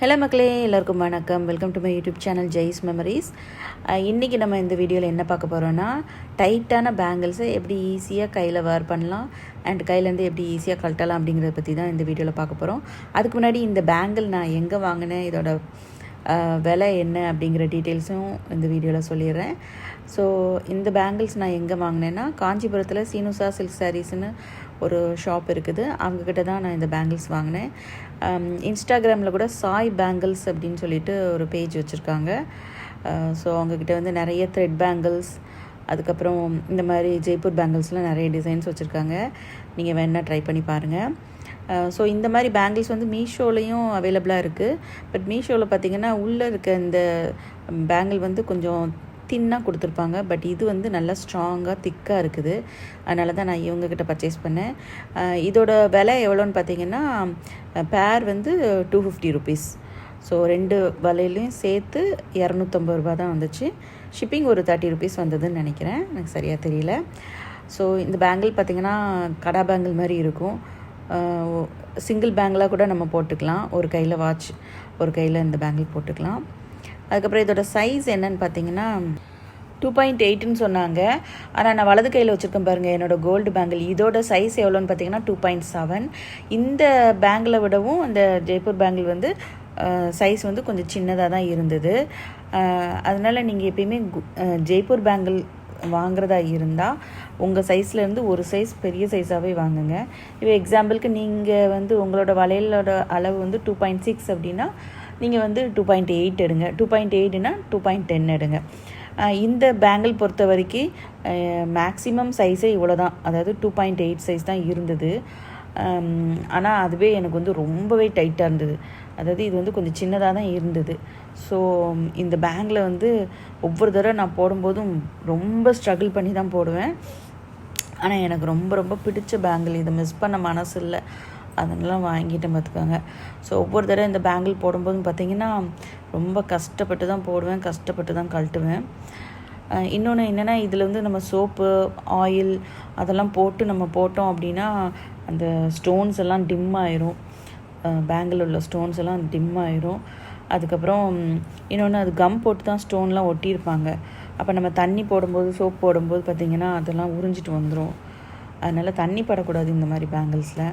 Hello மக்களே எல்லாருக்கும் வணக்கம். Welcome to my YouTube channel Jais memories இன்றைக்கி நம்ம இந்த வீடியோவில் என்ன பார்க்க போகிறோன்னா டைட்டான பேங்கிள்ஸை எப்படி ஈஸியாக கையில் வேர் பண்ணலாம் அண்ட் கையிலேருந்து எப்படி ஈஸியாக கழட்டலாம் அப்படிங்கிறத பற்றி தான் இந்த வீடியோவில் பார்க்க போகிறோம் அதுக்கு முன்னாடி இந்த பேங்கிள் நான் எங்கே வாங்கினேன் இதோட விலை என்ன அப்படிங்கிற டீட்டெயில்ஸும் இந்த வீடியோவில் சொல்லிடுறேன். ஸோ இந்த பேங்கிள்ஸ் நான் எங்கே வாங்கினேன்னா காஞ்சிபுரத்தில் சீனுசா சில்க் சாரீஸ்னு ஒரு ஷாப் இருக்குது. அவங்கக்கிட்ட தான் நான் இந்த பேங்கிள்ஸ் வாங்கினேன். இன்ஸ்டாகிராமில் கூட சாய் பேங்கிள்ஸ் அப்படின்னு சொல்லிட்டு ஒரு பேஜ் வச்சுருக்காங்க. ஸோ அவங்கக்கிட்ட வந்து நிறைய த்ரெட் பேங்கிள்ஸ் அதுக்கப்புறம் இந்த மாதிரி ஜெய்ப்பூர் பேங்கிள்ஸ்லாம் நிறைய டிசைன்ஸ் வச்சுருக்காங்க. நீங்கள் வேணால் ட்ரை பண்ணி பாருங்கள் ஸோ இந்த மாதிரி பேங்கிள்ஸ் வந்து மீஷோலையும் அவைலபிளாக இருக்குது பட் மீஷோவில் பார்த்தீங்கன்னா உள்ளே இருக்க இந்த பேங்கிள் வந்து கொஞ்சம் தின்னாக கொடுத்துருப்பாங்க. பட் இது வந்து நல்லா ஸ்ட்ராங்காக திக்காக இருக்குது. அதனால தான் நான் இவங்கக்கிட்ட பர்ச்சேஸ் பண்ணேன். இதோட விலை எவ்வளோன்னு பார்த்தீங்கன்னா பேர் வந்து டூ ஃபிஃப்டி ருபீஸ் ஸோ ரெண்டு வலையிலையும் சேர்த்து இரநூத்தம்பது ரூபா தான் வந்துச்சு. ஷிப்பிங் ஒரு தேர்ட்டி ருபீஸ் வந்ததுன்னு நினைக்கிறேன். எனக்கு சரியாக தெரியல. ஸோ இந்த பேங்கிள் பார்த்திங்கன்னா கடா பேங்கிள் மாதிரி இருக்கும். சிங்கிள் பேங்கிளாக கூட நம்ம போட்டுக்கலாம். ஒரு கையில் வாட்ச் ஒரு கையில் இந்த பேங்கிள் போட்டுக்கலாம். அதுக்கப்புறம் இதோட சைஸ் என்னன்னு பார்த்தீங்கன்னா டூ பாயிண்ட் எயிட்டுன்னு சொன்னாங்க. ஆனால் நான் வலது கையில் வச்சுருக்கேன் பாருங்கள் என்னோடய கோல்டு பேங்கிள் இதோட சைஸ் எவ்வளோன்னு பார்த்தீங்கன்னா டூ பாயிண்ட் செவன் இந்த பேங்கிளை விடவும் அந்த ஜெய்ப்பூர் பேங்கிள் வந்து சைஸ் வந்து கொஞ்சம் சின்னதாக தான் இருந்தது. அதனால் நீங்கள் எப்பயுமே ஜெய்ப்பூர் பேங்கிள் வாங்குறதா இருந்தால் உங்கள் சைஸ்லேருந்து ஒரு சைஸ் பெரிய சைஸாகவே வாங்குங்க. இப்போ எக்ஸாம்பிளுக்கு நீங்கள் வந்து உங்களோட வளையலோட அளவு வந்து டூ பாயிண்ட் சிக்ஸ் அப்படின்னா நீங்கள் வந்து டூ பாயிண்ட் எயிட் எடுங்க. டூ பாயிண்ட் எயிட்னா டூ பாயிண்ட் டென் எடுங்க. இந்த பேங்கிள் பொறுத்த வரைக்கும் மேக்ஸிமம் சைஸே இவ்வளோ தான் அதாவது டூ பாயிண்ட் எயிட் சைஸ் தான் இருந்தது. ஆனால் அதுவே எனக்கு வந்து ரொம்பவே டைட்டாக இருந்தது. அதாவது இது வந்து கொஞ்சம் சின்னதாக தான் இருந்தது. ஸோ இந்த பேங்கில் வந்து ஒவ்வொரு தடவை நான் போடும்போதும் ரொம்ப ஸ்ட்ரகிள் பண்ணி தான் போடுவேன். ஆனால் எனக்கு ரொம்ப ரொம்ப பிடிச்ச பேங்கிள் இதை மிஸ் பண்ண மனசு இல்லை அதெல்லாம் வாங்கிட்டேன் பார்த்துக்கோங்க. ஸோ ஒவ்வொரு தடவை இந்த பேங்கிள் போடும்போதும் பார்த்தீங்கன்னா ரொம்ப கஷ்டப்பட்டு தான் போடுவேன் கஷ்டப்பட்டு தான் கழட்டுவேன். இன்னொன்று என்னென்னா இதில் வந்து நம்ம சோப்பு ஆயில் அதெல்லாம் போட்டு நம்ம போட்டோம் அப்படின்னா அந்த ஸ்டோன்ஸ் எல்லாம் டிம் ஆயிரும். பேங்கில் உள்ள ஸ்டோன்ஸ் எல்லாம் டிம் ஆயிரும். அதுக்கப்புறம் இன்னொன்று அது கம் போட்டு தான் ஸ்டோன்லாம் ஒட்டியிருப்பாங்க. அப்போ நம்ம தண்ணி போடும்போது சோப் போடும்போது பார்த்திங்கன்னா அதெல்லாம் உறிஞ்சிட்டு வந்துடும் அதனால் தண்ணி படக்கூடாது இந்த மாதிரி பேங்கிள்ஸில்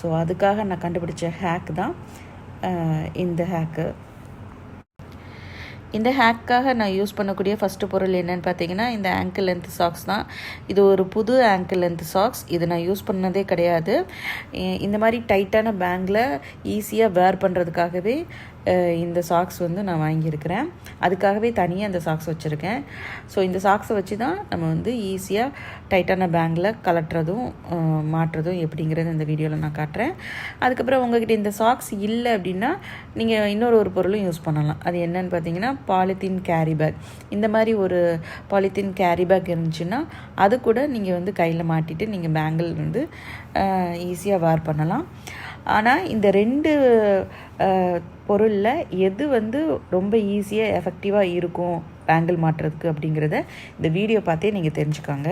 ஸோ அதுக்காக நான் கண்டுபிடிச்ச ஹேக் தான் இந்த ஹேக்கு இந்த ஹேக்காக நான் யூஸ் பண்ணக்கூடிய ஃபஸ்ட்டு பொருள் என்னென்னு பார்த்தீங்கன்னா இந்த ஆங்கிள் லென்த் சாக்ஸ் தான். இது ஒரு புது ஆங்கிள் லென்த் சாக்ஸ் இது நான் யூஸ் பண்ணதே கிடையாது. இந்த மாதிரி டைட்டான பேங்கில் ஈஸியாக வேர் பண்ணுறதுக்காகவே இந்த சாக்ஸ் வந்து நான் வாங்கியிருக்கிறேன். அதுக்காகவே தனியாக இந்த சாக்ஸ் வச்சுருக்கேன். ஸோ இந்த சாக்ஸை வச்சு தான் நம்ம வந்து ஈஸியாக டைட்டான பேங்கில் கலட்டுறதும் மாட்டுறதும் எப்படிங்கிறது இந்த வீடியோவில் நான் காட்டுறேன். அதுக்கப்புறம் உங்ககிட்ட இந்த சாக்ஸ் இல்லை அப்படின்னா நீங்கள் இன்னொரு ஒரு பொருளும் யூஸ் பண்ணலாம். அது என்னன்னு பார்த்தீங்கன்னா பாலித்தீன் கேரி பேக். இந்த மாதிரி ஒரு பாலித்தீன் கேரி பேக் இருந்துச்சுன்னா அது கூட நீங்கள் வந்து கையில் மாட்டிட்டு நீங்கள் பேங்கிள் வந்து ஈஸியாக வேர் பண்ணலாம். ஆனால் இந்த ரெண்டு பொருளில் எது வந்து ரொம்ப ஈஸியாக எஃபெக்டிவாக இருக்கும் பேங்கிள் மாட்டுறதுக்கு அப்படிங்கிறத இந்த வீடியோ பார்த்தே நீங்கள் தெரிஞ்சுக்கோங்க.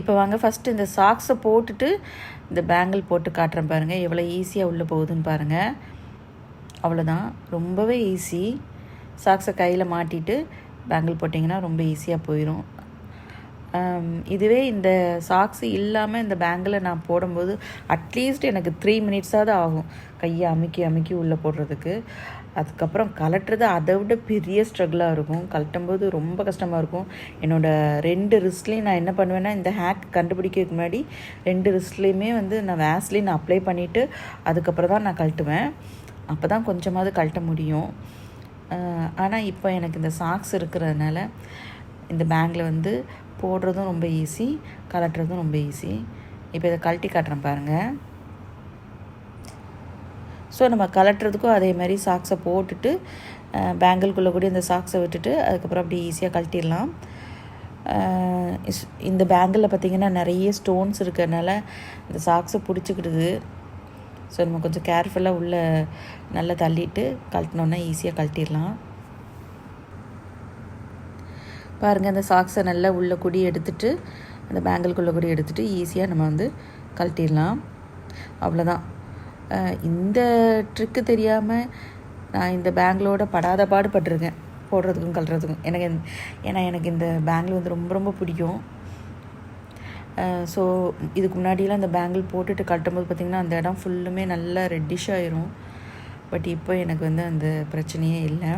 இப்போ வாங்க ஃபஸ்ட்டு இந்த சாக்ஸை போட்டுட்டு இந்த பேங்கிள் போட்டு காட்டுறேன் பாருங்கள் எவ்வளோ ஈஸியாக உள்ளே போகுதுன்னு பாருங்கள் அவ்வளோதான் ரொம்பவே ஈஸி சாக்ஸை கையில் மாட்டிட்டு பேங்கிள் போட்டிங்கன்னா ரொம்ப ஈஸியாக போயிடும் இதுவே இந்த சாக்ஸ் இல்லாமல் இந்த பேங்கில் நான் போடும்போது அட்லீஸ்ட் எனக்கு த்ரீ மினிட்ஸாவது ஆகும். கையை அமுக்கி அமுக்கி உள்ளே போடுறதுக்கு. அதுக்கப்புறம் கலட்டுறது அதை விட பெரிய ஸ்ட்ரகிளாக இருக்கும். கழட்டும்போது ரொம்ப கஷ்டமாக இருக்கும். என்னோடய ரெண்டு ரிஸ்ட்லேயும் நான் என்ன பண்ணுவேன்னா இந்த ஹேக் கண்டுபிடிக்கிறதுக்கு முன்னாடி ரெண்டு ரிஸ்ட்லேயுமே வந்து நான் வேஸ்லின் அப்ளை பண்ணிவிட்டு அதுக்கப்புறம் தான் நான் கழட்டுவேன். அப்போ தான் கொஞ்சமாவது கழட்ட முடியும். ஆனால் இப்போ எனக்கு இந்த சாக்ஸ் இருக்கிறதுனால இந்த பேங்கில் வந்து போடுறதும் ரொம்ப ஈஸி கலட்டுறதும் ரொம்ப ஈஸி இப்போ இதை கழட்டி காட்டுறேன் பாருங்கள் ஸோ நம்ம கலட்டுறதுக்கும் அதே மாதிரி சாக்ஸை போட்டுட்டு பேங்கிள்குள்ளே கூட இந்த சாக்ஸை விட்டுட்டு அதுக்கப்புறம் அப்படி ஈஸியாக கழட்டிடலாம். இந்த பேங்கிளில் பார்த்திங்கன்னா நிறைய ஸ்டோன்ஸ் இருக்கிறதுனால இந்த சாக்ஸை பிடிச்சிக்கிடுது. ஸோ நம்ம கொஞ்சம் கேர்ஃபுல்லாக உள்ளே நல்லா தள்ளிட்டு கழட்டினோன்னா ஈஸியாக கழட்டிடலாம். பாருங்கள் அந்த சாக்ஸை நல்லா உள்ளே குடி எடுத்துட்டு அந்த பேங்கிள்குள்ளே குடி எடுத்துட்டு ஈஸியாக நம்ம வந்து கழட்டிடலாம். அவ்வளோதான் இந்த ட்ரிக்கு தெரியாமல் நான் இந்த பேங்கிளோட படாத பாடுபட்டிருக்கேன். போடுறதுக்கும் கழுறதுக்கும் எனக்கு ஏன்னா எனக்கு இந்த பேங்கிள் வந்து ரொம்ப ரொம்ப பிடிக்கும். ஸோ இதுக்கு முன்னாடியெல்லாம் அந்த பேங்கிள் போட்டுட்டு கட்டும்போது பார்த்திங்கன்னா அந்த இடம் ஃபுல்லுமே நல்லா ரெட்டிஷ் ஆயிரும். பட் இப்போ எனக்கு வந்து அந்த பிரச்சனையே இல்லை.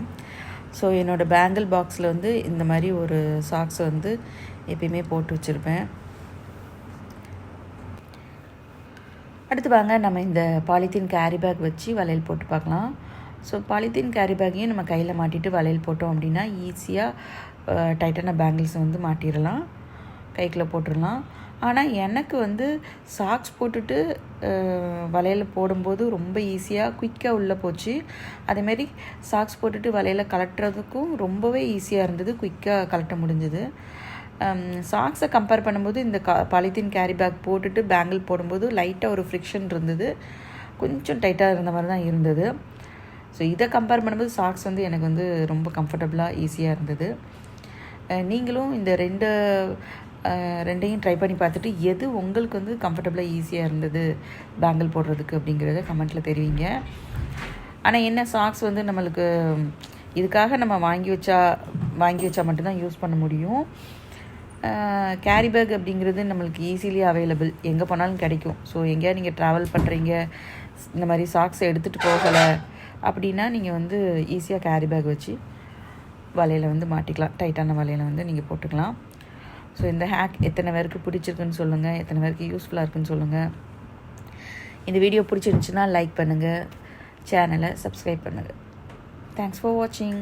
ஸோ என்னோடய பேங்கிள் பாக்ஸில் வந்து இந்த மாதிரி ஒரு சாக்ஸ் வந்து எப்பயுமே போட்டு வச்சுருப்பேன். அடுத்து வாங்க நம்ம இந்த பாலித்தீன் கேரி பேக் வச்சு வளையல் போட்டு பார்க்கலாம். ஸோ பாலித்தீன் கேரி பேக்கையும் நம்ம கையில் மாட்டிட்டு வளையல் போட்டோம் அப்படின்னா ஈஸியாக டைட்டான பேங்கிள்ஸ் வந்து மாட்டிடலாம். கைக்குள்ளே போட்டுடலாம். ஆனால் எனக்கு வந்து சாக்ஸ் போட்டுட்டு வலையில் போடும்போது ரொம்ப ஈஸியாக குயிக்காக உள்ளே போச்சு. அதேமாரி சாக்ஸ் போட்டுட்டு வலையில் கலட்டுறதுக்கும் ரொம்பவே ஈஸியாக இருந்தது. குயிக்காக கலட்ட முடிஞ்சது. சாக்ஸை கம்பேர் பண்ணும்போது இந்த கா பாலித்தீன் கேரி பேக் போட்டுட்டு பேங்கிள் போடும்போது லைட்டாக ஒரு ஃப்ரிக்ஷன் இருந்தது. கொஞ்சம் டைட்டாக இருந்த மாதிரி தான் இருந்தது. ஸோ இதை கம்பேர் பண்ணும்போது சாக்ஸ் வந்து எனக்கு வந்து ரொம்ப கம்ஃபர்டபுளாக ஈஸியாக இருந்தது. நீங்களும் இந்த ரெண்டு ரெண்டையும் ட்ரை பண்ணி பார்த்துட்டு எது உங்களுக்கு வந்து கம்ஃபர்டபுளாக ஈஸியாக இருந்தது பேங்கிள் போடுறதுக்கு அப்படிங்கிறத கமெண்ட்டில் தெரிவிங்க. ஆனால் என்ன சாக்ஸ் வந்து நம்மளுக்கு இதுக்காக நம்ம வாங்கி வச்சா வாங்கி வச்சா மட்டும்தான் யூஸ் பண்ண முடியும். கேரி பேக் அப்படிங்கிறது நம்மளுக்கு ஈஸிலி அவைலபிள் எங்கே போனாலும் கிடைக்கும். ஸோ எங்கேயா நீங்கள் ட்ராவல் பண்ணுறீங்க இந்த மாதிரி சாக்ஸ் எடுத்துகிட்டு போகலை அப்படின்னா நீங்கள் வந்து ஈஸியாக கேரி பேக் வச்சு வலையில் வந்து மாட்டிக்கலாம். டைட்டான வலையில் வந்து நீங்கள் போட்டுக்கலாம். ஸோ இந்த ஹேக் எத்தனை பேருக்கு பிடிச்சிருக்குன்னு சொல்லுங்கள் எத்தனை பேருக்கு யூஸ்ஃபுல்லாக இருக்குன்னு சொல்லுங்கள் இந்த வீடியோ பிடிச்சிருந்துச்சுன்னா லைக் பண்ணுங்கள் சேனலை சப்ஸ்கிரைப் பண்ணுங்கள் தேங்க்ஸ் ஃபார் வாட்சிங்